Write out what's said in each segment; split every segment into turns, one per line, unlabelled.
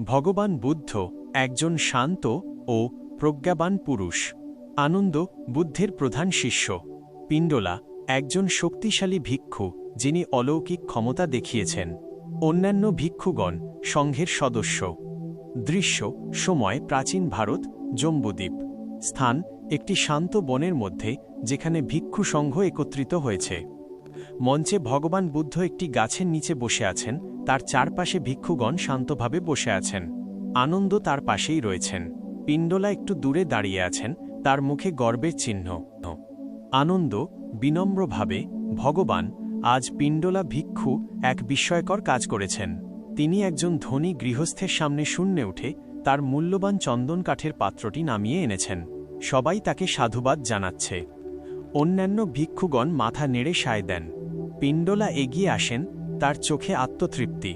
ভগবান বুদ্ধ, একজন শান্ত ও প্রজ্ঞাবান পুরুষ। আনন্দ, বুদ্ধের প্রধান শিষ্য। পিণ্ডলা, একজন শক্তিশালী ভিক্ষু, যিনি অলৌকিক ক্ষমতা দেখিয়েছেন। অন্যান্য ভিক্ষুগণ, সংঘের সদস্য। দৃশ্য, সময়, প্রাচীন ভারত, জম্বুদ্বীপ। স্থান, একটি শান্ত বনের মধ্যে, যেখানে ভিক্ষু সংঘ একত্রিত হয়েছে। মঞ্চে ভগবান বুদ্ধ একটি গাছের নিচে বসে আছেন তার চারপাশে ভিক্ষুগণ শান্তভাবে বসে আছেন। আনন্দ তার পাশেই রয়েছেন। পিণ্ডলা একটু দূরে দাঁড়িয়ে আছেন, তার মুখে গর্বের চিহ্ন। আনন্দ, বিনম্রভাবে, ভগবান, আজ পিণ্ডলা ভিক্ষু এক বিস্ময়কর কাজ করেছেন। তিনি একজন ধনী গৃহস্থের সামনে শূন্যে উঠে তার মূল্যবান চন্দন কাঠের পাত্রটি নামিয়ে এনেছেন। সবাই তাকে সাধুবাদ জানাচ্ছে। অন্যান্য ভিক্ষুগণ মাথা নেড়ে সায় দেন। পিণ্ডলা এগিয়ে আসেন তার চোখে আত্মতৃপ্তি।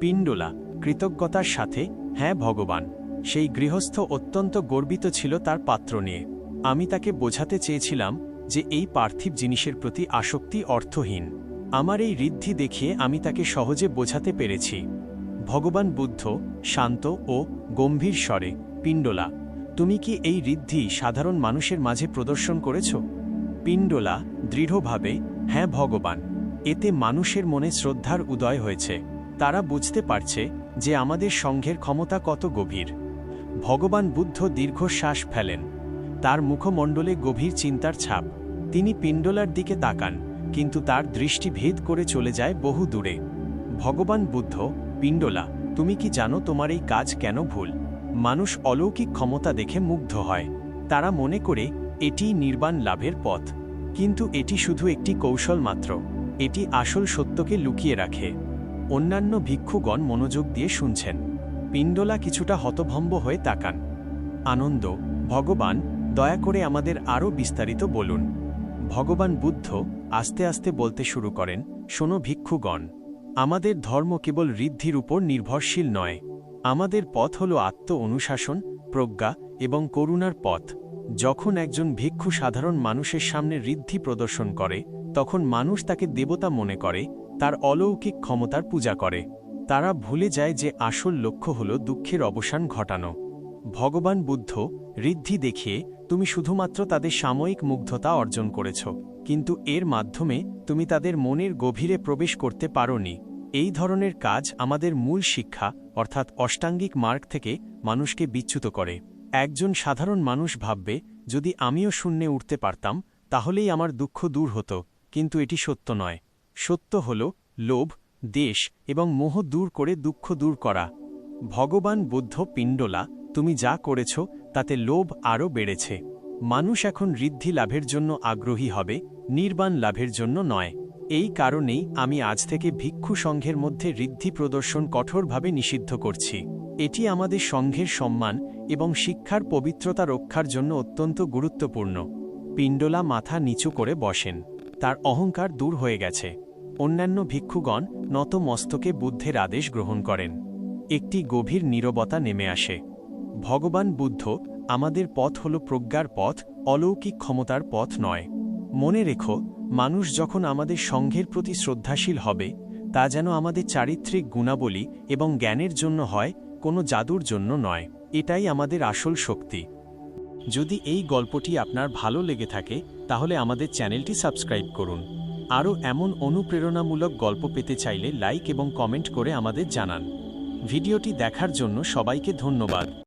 পিণ্ডলা, কৃতজ্ঞতার সাথে হ্যাঁ ভগবান, সেই গৃহস্থ অত্যন্ত গর্বিত ছিল তার পাত্র নিয়ে। আমি তাকে বোঝাতে চেয়েছিলাম যে এই পার্থিব জিনিসের প্রতি আসক্তি অর্থহীন। আমার এই ঋদ্ধি দেখিয়ে আমি তাকে সহজে বোঝাতে পেরেছি। ভগবান বুদ্ধ, শান্ত ও গম্ভীর স্বরে, পিণ্ডলা, তুমি কি এই ঋদ্ধি সাধারণ মানুষের মাঝে প্রদর্শন করেছ? পিণ্ডলা দৃঢ়ভাবে হ্যাঁ ভগবান। এতে মানুষের মনে শ্রদ্ধার উদয় হয়েছে। তারা বুঝতে পারছে যে আমাদের সংঘের ক্ষমতা কত গভীর। ভগবান বুদ্ধ দীর্ঘশ্বাস ফেলেন। তার মুখমণ্ডলে গভীর চিন্তার ছাপ। তিনি পিণ্ডলার দিকে তাকান, কিন্তু তার দৃষ্টি ভেদ করে চলে যায় বহু দূরে। ভগবান বুদ্ধ, পিণ্ডলা, তুমি কি জানো তোমার এই কাজ কেন ভুল? মানুষ অলৌকিক ক্ষমতা দেখে মুগ্ধ হয়। তারা মনে করে এটি নির্বাণ লাভের পথ। কিন্তু এটি শুধু একটি কৌশল মাত্র। এটি আসল সত্যকে লুকিয়ে রাখে। অন্যান্য ভিক্ষুগণ মনোযোগ দিয়ে শুনছেন। পিণ্ডলা কিছুটা হতভম্ব হয়ে তাকান। আনন্দ, ভগবান, দয়া করে আমাদের আরও বিস্তারিত বলুন। ভগবান বুদ্ধ আস্তে আস্তে বলতে শুরু করেন, শোনো ভিক্ষুগণ, আমাদের ধর্ম কেবল ঋদ্ধির উপর নির্ভরশীল নয়। আমাদের পথ হল আত্ম অনুশাসন, প্রজ্ঞা এবং করুণার পথ। যখন একজন ভিক্ষু সাধারণ মানুষের সামনে ঋদ্ধি প্রদর্শন করে তখন মানুষ তাকে দেবতা মনে করে, তার অলৌকিক ক্ষমতার পূজা করে। তারা ভুলে যায় যে আসল লক্ষ্য হল দুঃখের অবসান ঘটানো। ভগবান বুদ্ধ, ঋদ্ধি দেখিয়ে, তুমি শুধুমাত্র তাদের সাময়িক মুগ্ধতা অর্জন করেছ, কিন্তু এর মাধ্যমে তুমি তাদের মনের গভীরে প্রবেশ করতে পারোনি। এই ধরনের কাজ আমাদের মূল শিক্ষা, অর্থাৎ অষ্টাঙ্গিক মার্গ থেকে মানুষকে বিচ্যুত করে। একজন সাধারণ মানুষ ভাববে, যদি আমিও শূন্যে উঠতে পারতাম, তাহলেই আমার দুঃখ দূর হতো। কিন্তু এটি সত্য নয়। সত্য হল লোভ, দেশ এবং মোহ দূর করে দুঃখ দূর করা। ভগবান বুদ্ধ পিণ্ডলা, তুমি যা করেছ, তাতে লোভ আরও বেড়েছে। মানুষ এখন ঋদ্ধি লাভের জন্য আগ্রহী হবে, নির্বাণ লাভের জন্য নয়। এই কারণেই আমি আজ থেকে ভিক্ষু সংঘের মধ্যে ঋদ্ধি প্রদর্শন কঠোরভাবে নিষিদ্ধ করছি। এটি আমাদের সংঘের সম্মান এবং শিক্ষার পবিত্রতা রক্ষার জন্য অত্যন্ত গুরুত্বপূর্ণ। পিণ্ডলা মাথা নিচু করে বসেন। তার অহংকার দূর হয়ে গেছে। অন্যান্য ভিক্ষুগণ নত মস্তকে বুদ্ধের আদেশ গ্রহণ করেন। একটি গভীর নীরবতা নেমে আসে। ভগবান বুদ্ধ, আমাদের পথ হল প্রজ্ঞার পথ, অলৌকিক ক্ষমতার পথ নয়। মনে রেখো, মানুষ যখন আমাদের সংঘের প্রতি শ্রদ্ধাশীল হবে, তা যেন আমাদের চারিত্রিক গুণাবলী এবং জ্ঞানের জন্য হয়, কোনো জাদুর জন্য নয়। এটাই আমাদের আসল শক্তি। যদি এই গল্পটি আপনার ভালো লেগে থাকে তাহলে আমাদের চ্যানেলটি সাবস্ক্রাইব করুন। আরও এমন অনুপ্রেরণামূলক গল্প পেতে চাইলে লাইক এবং কমেন্ট করে আমাদের জানান। ভিডিওটি দেখার জন্য সবাইকে ধন্যবাদ।